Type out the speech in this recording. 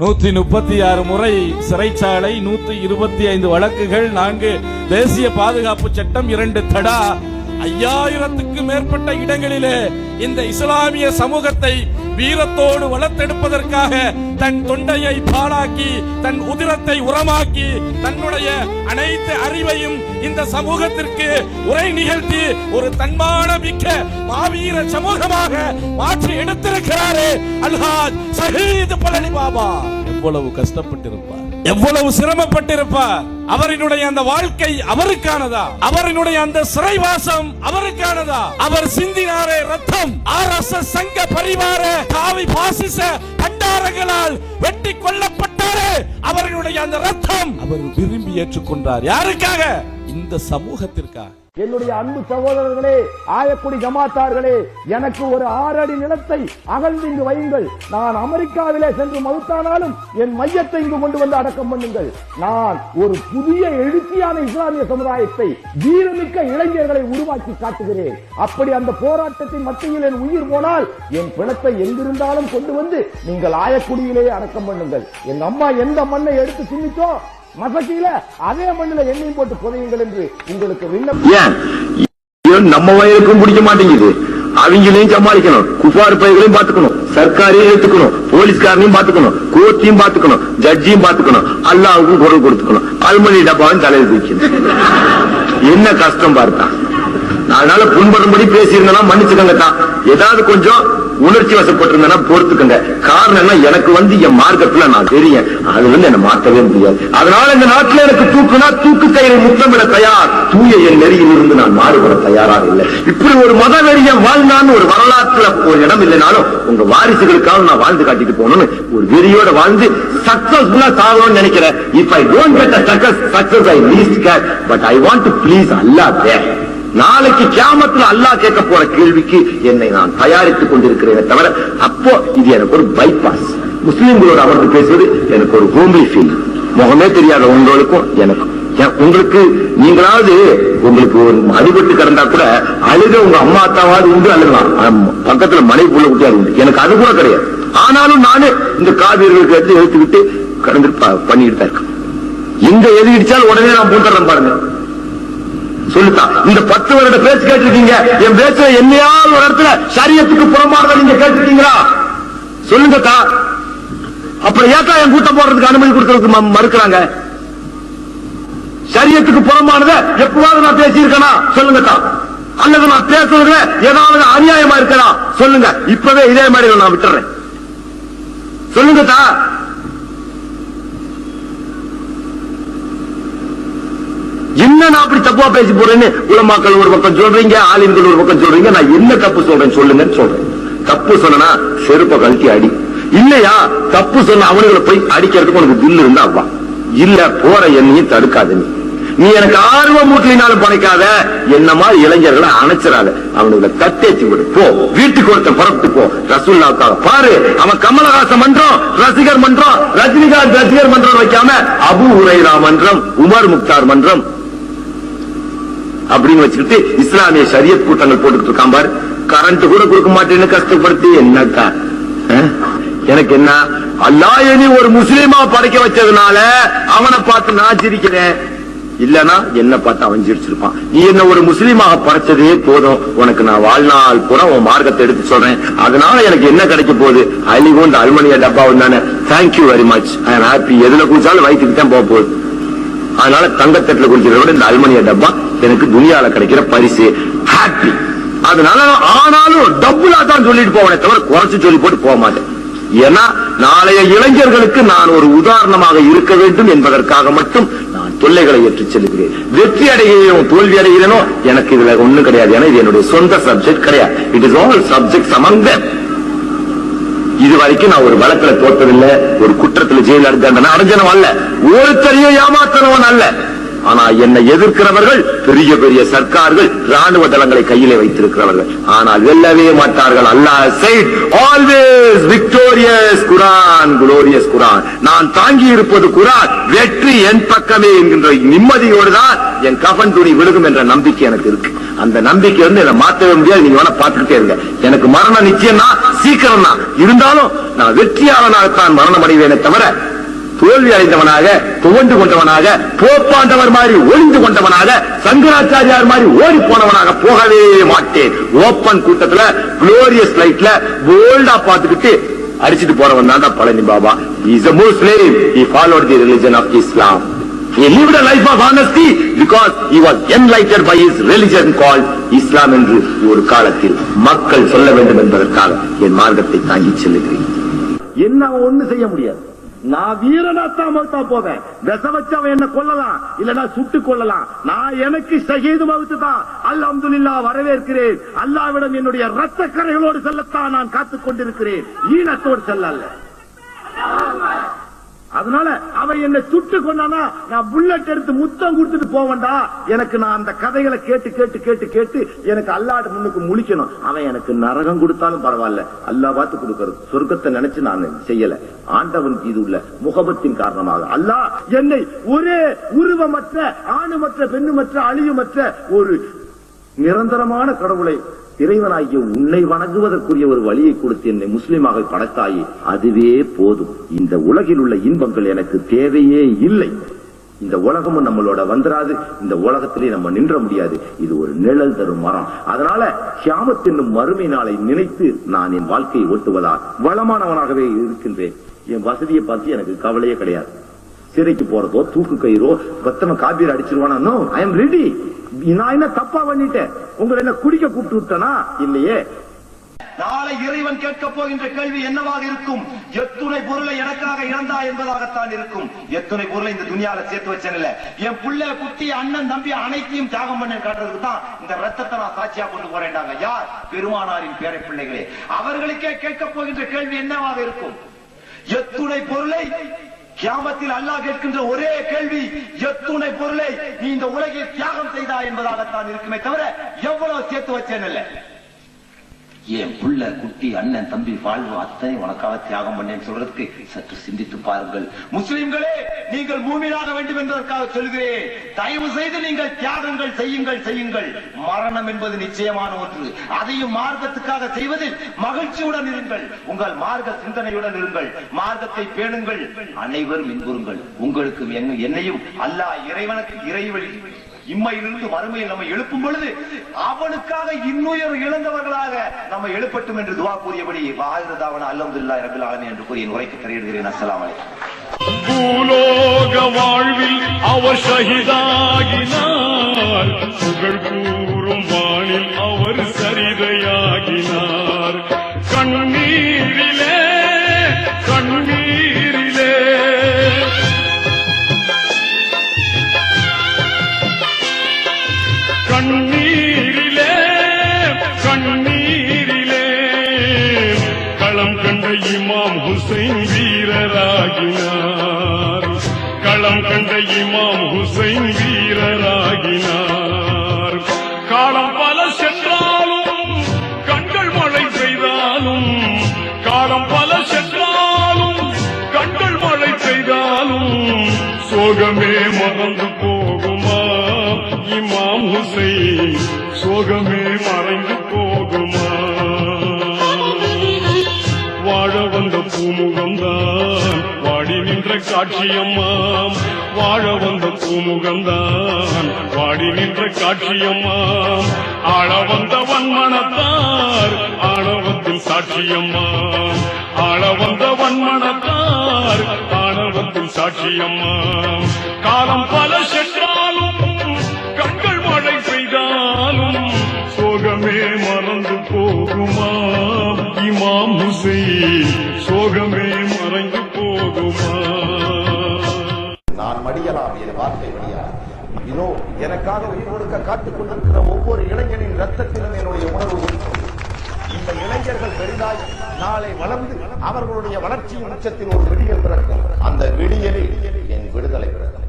நூற்றி முப்பத்தி ஆறு முறை சிறைச்சாலை நூற்றி இருபத்தி ஐந்து வழக்குகள் நான்கு தேசிய பாதுகாப்பு சட்டம் இரண்டு தடா ஐயாயிரத்துக்கு மேற்பட்ட இடங்களிலே இந்த இஸ்லாமிய சமூகத்தை வீரத்தோடு வளர்த்தெடுப்பதற்காக தன் தொண்டையை பாழாக்கி தன் உதிரத்தை உரமாக்கி தன்னுடைய அனைத்து அறிவையும் இந்த சமூகத்திற்கு உரை நிகழ்த்தி ஒரு தன்மான மிக்க மாவீர சமூகமாக மாற்றி எடுத்திருக்கிறாரே. அல்ஹாஜ் சஹீத் பழனி பாபா. எவ்வளவு கஷ்டப்பட்டிருப்பார். எவ்வளவு சிரமப்பட்டிருப்பார்? அவரினுடைய அந்த வாழ்க்கை அவருக்கானதா? அவரினுடைய அந்த சிறைவாசம் அவருக்கானதா? அவர் சிந்தினாரே ரத்தம். ஆர் எஸ் எஸ் சங்க பரிவார காவி பாசிச பண்டாரங்களால் வெட்டி கொல்லப்பட்டாரே. அவர்களுடைய அந்த ரத்தம். அவர் விரும்பி ஏற்றுக்கொண்டார். யாருக்காக? இந்த சமூகத்திற்காக. என்னுடைய அன்பு சகோதரர்களே ஆயக்குடி ஜமாத்தார்களே எனக்கு ஒரு ஆறடி நிலத்தை அகழ்ந்து இங்கு வையுங்கள். நான் அமெரிக்காவிலே சென்று மறுத்தானாலும் என் மையத்தை இங்கு கொண்டு வந்து அடக்கம் பண்ணுங்கள். நான் ஒரு புதிய எழுச்சியான இஸ்லாமிய சமுதாயத்தை வீரமிக்க இளைஞர்களை உருவாக்கி காட்டுகிறேன். அப்படி அந்த போராட்டத்தின் மத்தியில் என் உயிர் போனால் என் பிணத்தை எங்கிருந்தாலும் கொண்டு வந்து நீங்கள் ஆயக்குடியிலேயே அடக்கம் பண்ணுங்கள். எங்க அம்மா எந்த மண்ணை எடுத்து திணிச்சோ மசக்கியில அதே மண்ணில எண்ணெயும் போட்டு புதையுங்கள் என்று உங்களுக்கு விண்ணப்பம் நம்ம வயலுக்கும் பிடிக்க மாட்டேங்குது. அவங்களையும் சமாளிக்கணும். குஃபார் பைகளையும் பாத்துக்கணும் சர்க்காரையும் எடுத்துக்கணும். போலீஸ்காரனையும் பாத்துக்கணும் கோர்ட்டையும் பாத்துக்கணும் ஜட்ஜியும் பாத்துக்கணும் அல்லாவுக்கும் குரல் கொடுத்துக்கணும். அல்மணி டப்பாவும் தலையில் தூக்கணும் என்ன கஷ்டம் பார்த்தா? அதனால புண்படும்படி பேசியிருந்தா மன்னிச்சுக்கங்க தான் ஏதாவது கொஞ்சம் உணர்ச்சி வசப்பட்டிருந்தேன்னா பொறுத்துக்கங்க. காரணம் என்ன? எனக்கு வந்து என் மார்க்கத்துல நான் தெரியும். அது வந்து என்ன மாற்றவே முடியாது. அதனால இந்த நாட்டுல எனக்கு தூக்குனா தூக்கு கயிறை முத்தமிட தயார். தூய என் நெறியில் இருந்து நான் மாறுபட தயாராக இல்லை. இப்படி ஒரு மத நெறிய வாழ்ந்தான்னு ஒரு வரலாற்றுல ஒரு இடம் இல்லைனாலும் உங்க வாரிசுகளுக்காக நான் வாழ்ந்து காட்டிட்டு போகணும்னு ஒரு வெறியோட வாழ்ந்து சக்சஸ்ஃபுல்லா சாகணும்னு நினைக்கிறேன். If I don't get success success I least care but I want to please Allah there நாளைக்கு கியாமத்துல அல்லாஹ் கேட்க போற கேள்விக்கு என்னை நான் தயாரித்துக் கொண்டிருக்கிறேனே தவிர அப்போ இது எனக்கு ஒரு பைபாஸ் முஸ்லிம்களோட அமர்ந்து பேசுவது எனக்கு ஒரு ஹோம்லி ஃபீல் முகமே தெரியாத உங்களுக்கும் எனக்கும் உங்களுக்கு நீங்களாவது உங்களுக்கு ஒரு அடிபட்டு கிடந்தா கூட அழுக உங்க அம்மா அத்தாவாவது உண்டு அழுகலாம். பக்கத்துல மனைவி புள்ள குட்டியாரு உண்டு. எனக்கு அது கூட கிடையாது. ஆனாலும் நானு இந்த காவியர்களுக்கு எடுத்து எடுத்துக்கிட்டு கடந்து ப- பண்ணிட்டு தான் இருக்கேன். எங்க எது இடிச்சாலும் உடனே நான் பூந்துடுறேன் பாருங்க. சொல்லுதா இந்த பத்து வருட பேச்சு கேட்டிருக்கீங்க. என் பேச்சு என்னையாவது ஒரு இடத்துல சரியத்துக்கு புறம்பானதை நீங்க கேட்டிருக்கீங்களா? சொல்லுங்க தா அப்புறம் ஏக்கா என் கூட்டம் போடுறதுக்கு அனுமதி கொடுக்கறதுக்கு மறுக்கிறாங்க. சரியத்துக்கு புறம்பானத எப்பவாவது நான் பேசியிருக்கேனா? சொல்லுங்க தா அல்லது நான் பேசுறதுல ஏதாவது அநியாயமா இருக்கா சொல்லுங்க. இப்பவே இதே மாதிரி நான் விட்டுறேன். சொல்லுங்க தா என்ன நான் அப்படி தப்பா பேசி போறேன்னு உலமாக்கள் ஒரு பக்கம் சொல்றீங்க ஆலிம்கள் ஒரு பக்கம் சொல்றீங்க நான் என்ன தப்பு சொல்றேன் சொல்லுங்கன்னு சொல்றேன். தப்பு சொன்னா செருப்ப கழட்டி அடி. இல்லையா தப்பு சொன்ன அவனுங்களை போய் அடிக்கிறதுக்கு உனக்கு தில்லு இருந்தா அவ்வா இல்ல போற என்னையும் தடுக்காத நீ. நீ எனக்கு ஆர்வம் மூட்டினாலும் பணைக்காத என்னமா இளைஞர்களை அணைச்சிடாத. அவனுங்களை தட்டேச்சு விடு. போ வீட்டுக்கு ஒருத்தன் புறப்பட்டு போ. ரசூல்லாவுக்காக பாரு. அவன் கமலஹாசன் மன்றம் ரசிகர் மன்றம் ரஜினிகாந்த் ரசிகர் மன்றம் வைக்காம அபு உரைரா மன்றம் உமர் முக்தார் மன்றம் அப்படின்னு வச்சுக்கிட்டு இஸ்லாமிய சரியத் கூட்டங்கள் போட்டுக்கிட்டு இருக்கான் பாரு. கரண்ட் கூட கொடுக்க மாட்டேன்னு கஷ்டப்படுத்தி என்னக்கா? எனக்கு என்ன? அல்லாஹ் என்னை ஒரு முஸ்லீமா படைக்க வச்சதுனால அவனை பார்த்து நான் சிரிக்கிறேன். இல்லனா என்ன பார்த்து அவன் சிரிச்சிருப்பான். நீ என்ன ஒரு முஸ்லீமாக படைச்சதே போதும். உனக்கு நான் வாழ்நாள் பூரா உன் மார்க்கத்தை எடுத்து சொல்றேன். அதனால எனக்கு என்ன கிடைக்க போகுது? அழிவும் இந்த அலுமணிய டப்பாவும் தானே. தேங்க்யூ வெரி மச் நான் ஹாப்பி எதுல குடிச்சாலும் வயிற்றுக்கு தான் போக போகுது. அதனால தங்கத்தட்டுல குடிக்கிறத விட இந்த அலுமினிய டப்பா எனக்கு துணியால கிடைக்கிற பரிசு. ஹாப்பி அதனால ஆனாலும் டபுளா தான் சொல்லிட்டு போவனே தவிர குறைச்சு சொல்லி போட்டு போக மாட்டேன். ஏன்னா நாளைய இளைஞர்களுக்கு நான் ஒரு உதாரணமாக இருக்க வேண்டும் என்பதற்காக மட்டும் நான் தொல்லைகளை ஏற்றுச் செல்கிறேன். வெற்றி அடைகிறேனோ தோல்வி அடைகிறேனோ எனக்கு இதுல ஒண்ணும் கிடையாது. ஏன்னா இது என்னுடைய சொந்த சப்ஜெக்ட் கிடையாது. It is all subject among இது வரைக்கும் நான் ஒரு வழக்கில் தோற்றதில்லை ஒரு குற்றத்தில் ஜெயில் அடைஞ்ச அடைஞ்சனவன் அல்ல. ஒருத்தரையும் ஏமாத்தனவன் அல்ல. ஆனா என்னை எதிர்க்கிறவர்கள் பெரிய பெரிய சர்க்கார்கள் ராணுவ தளங்களை கையிலே வைத்திருக்கிறவர்கள். ஆனால் வெல்லவே மாட்டார்கள். Allah side always victorious Quran glorious Quran. நான் தாங்கி இருப்பது குரான் வெற்றி என் பக்கமே என்கின்ற நிம்மதியோடு தான் என் கபன் துணி விழுகும் என்ற நம்பிக்கை எனக்கு இருக்கு. அந்த நம்பிக்கை வந்து என்ன மாற்றவே முடியாது. நீங்க வேணா பார்த்துக்கிட்டே இருங்க. எனக்கு மரணம் நிச்சயம் தான் சீக்கிரம் தான் இருந்தாலும் நான் வெற்றியாளனாகத்தான் மரணம் அடைவேனே தவிர தோல்வி அடைந்தவனாக துவண்டு கொண்டவனாக போப்பாண்டவர் மாதிரி ஒளிந்து கொண்டவனாக சங்கராச்சாரியார் மாதிரி ஓடி போனவனாக போகவே மாட்டேன். ஓப்பன் கூட்டத்துல குளோரியஸ் லைட்ல போல்டா பார்த்துக்கிட்டு அடிச்சிட்டு போறவன் தான் Palani Baba. Is a Muslim. He followed the religion of Islam he lived a life of honesty because he was enlightened by his religion called Islam என்று ஒரு காலத்தில் மக்கள் சொல்ல வேண்டும் என்பதற்காக என் மார்க்கத்தை தாங்கி செல்லுகிறேன். என்ன ஒண்ணு செய்ய முடியாது. நான் வீரனாத்தான் மகுத்தா போவேன். விச வச்சவன் என்ன கொல்லலாம். இல்லனா சுட்டு கொள்ளலாம் நான் எனக்கு ஷஹீது மவுத்து தான். அல்ஹம்துலில்லா வரவேற்கிறேன். அல்லாவிடம் என்னுடைய ரத்த கரைகளோடு செல்லத்தான் நான் காத்துக் கொண்டிருக்கிறேன். ஈனத்தோடு செல்லல்ல. அதனால அவன் என்ன சுட்டு கொண்டானா நான் புல்லட் எடுத்து முத்தம் கொடுத்துட்டு போவண்டா எனக்கு நான் அந்த கதைகளை கேட்டு கேட்டு கேட்டு கேட்டு எனக்கு அல்லாட்டு முன்னுக்கு முழிக்கணும். அவன் எனக்கு நரகம் கொடுத்தாலும் பரவாயில்ல. அல்லா பார்த்து கொடுக்கறது. சொர்க்கத்தை நினைச்சு நான் செய்யல. ஆண்டவன் இது உள்ள முகபத்தின் காரணமாக. அல்லாஹ் என்னை ஒரே உருவமற்ற ஆணுமற்ற பெண்ணுமற்ற அழியுமற்ற ஒரு நிரந்தரமான கடவுளை இறைவனாகிய உன்னை வணங்குவதற்குரிய ஒரு வழியை கொடுத்து என்னை முஸ்லிமாக படைத்தாயே அதுவே போதும். இந்த உலகில் உள்ள இன்பங்கள் எனக்கு தேவையே இல்லை. இந்த உலகமும் நம்மளோட வந்துராது. இந்த உலகத்திலே நம்ம நின்ற முடியாது. இது ஒரு நிழல் தரும் மரம். அதனால கியாமத் மறுமை நாளை நினைத்து நான் என் வாழ்க்கையை ஓட்டுவதால் வளமானவனாகவே இருக்கின்றேன். என் வசதியை பார்த்து எனக்கு கவலையே கிடையாது. சிறைக்கு போறதோ தூக்கு கயிறோ பத்தம காபீர் அடிச்சிருவானோ? ஐ எம் ரெடி நான் என்ன தப்பா பண்ணிட்டேன்? உங்களை என்ன குடிக்க கூப்பிட்டு விட்டனா? இல்லையே. நாளை இறைவன் கேட்க போகின்ற கேள்வி என்னவாக இருக்கும்? எத்துணை பொருளை எனக்காக இழந்தா என்பதாகத்தான் இருக்கும். எத்துணை பொருளை இந்த துணியால சேர்த்து வச்சேன் இல்ல. என் புள்ள குட்டி அண்ணன் தம்பி அனைத்தையும் தியாகம் பண்ண காட்டுறதுக்கு தான் இந்த ரத்தத்தை நான் சாட்சியா கொண்டு போறேன்டாங்க. யார்? பெருமானாரின் பேரை பிள்ளைகளே. அவர்களுக்கே கேட்கப் போகின்ற கேள்வி என்னவாக இருக்கும்? எத்துணை பொருளை கியாமத்தில் அல்லாஹ் கேட்கின்ற ஒரே கேள்வி எத்துணை பொருளை நீ இந்த உலகில் தியாகம் செய்தா என்பதாகத்தான் இருக்குமே தவிர எவ்வளவு சேர்த்து வச்சேன் இல்லை என் புள்ள குட்டி அண்ணன் தம்பி வாழ்வு அத்தனை உனக்காக தியாகம் பண்ணேன்னு சொல்றதுக்கு சற்று சிந்தித்து பாருங்கள். முஸ்லிம்களே நீங்கள் மூமினாக வேண்டும் என்பதற்காக சொல்கிறேன். தயவு செய்து நீங்கள் தியாகங்கள் செய்யுங்கள் செய்யுங்கள். மரணம் என்பது நிச்சயமான ஒன்று. அதையும் மார்க்கத்துக்காக செய்வதில் மகிழ்ச்சியுடன் இருங்கள். உங்கள் மார்க்க சிந்தனையுடன் இருங்கள். மார்க்கத்தை பேணுங்கள். அனைவரும் இன்புறுங்கள். உங்களுக்கும் என்னையும் அல்லாஹ் இறைவனுக்கு இறைவழி இம்மையிலிருந்து வறுமையில் நம்ம எழுப்பும் பொழுது அவனுக்காக இன்னுயர் இழந்தவர்களாக நம்ம எழுப்பட்டும் என்று துவா கூறியபடி வாழ்கிறதாவன அல்ஹம்துலில்லாஹி ரபில் ஆலமீன் என்று கூறி என் உரைக்கு திரையிடுகிறேன் அஸ்லாம் பூலோக வாழ்வில் அவர் ஷஹிதாகினார். புகழ் கூறும் வானில் அவர் சரிதையாகினார். கண்ணீரில் இமாம் ஹுசைன் வீரராகினார். களம் கண்ட இமாம் ஹுசைன் வீரராகினார். காலம் பல சென்றாலும் கண்கள் மழை பெய்தாலும் காலம் பல சென்றாலும் கண்கள் மழை பெய்தாலும் சோகமே மறந்து போகுமா? இமாம் ஹுசைன் சோகமே மறைந்து காட்சியம்மாம். வாழ வந்த பூமுகம்தான். வாடி நின்ற காட்சியம்மாம். ஆழ வந்த வன்மனத்தார். ஆணவத்தின் சாட்சியம்மாம். ஆழ வந்த வன்மனத்தார். ஆணவத்தின் சாட்சியம்மாம். காலம் பல சென்றாலும் எனக்காக உயிர் கொடுக்க காத்துக் கொண்டிருக்கிற ஒவ்வொரு இளைஞனின் ரத்தத்திலும் என்னுடைய உணர்வு இந்த இளைஞர்கள் பெரிதாய் நாளை வளர்ந்து அவர்களுடைய வளர்ச்சியின் உச்சத்தில் ஒரு விடியல் பிறக்கும். அந்த விடியலில் என் விடுதலை பிறக்கும்.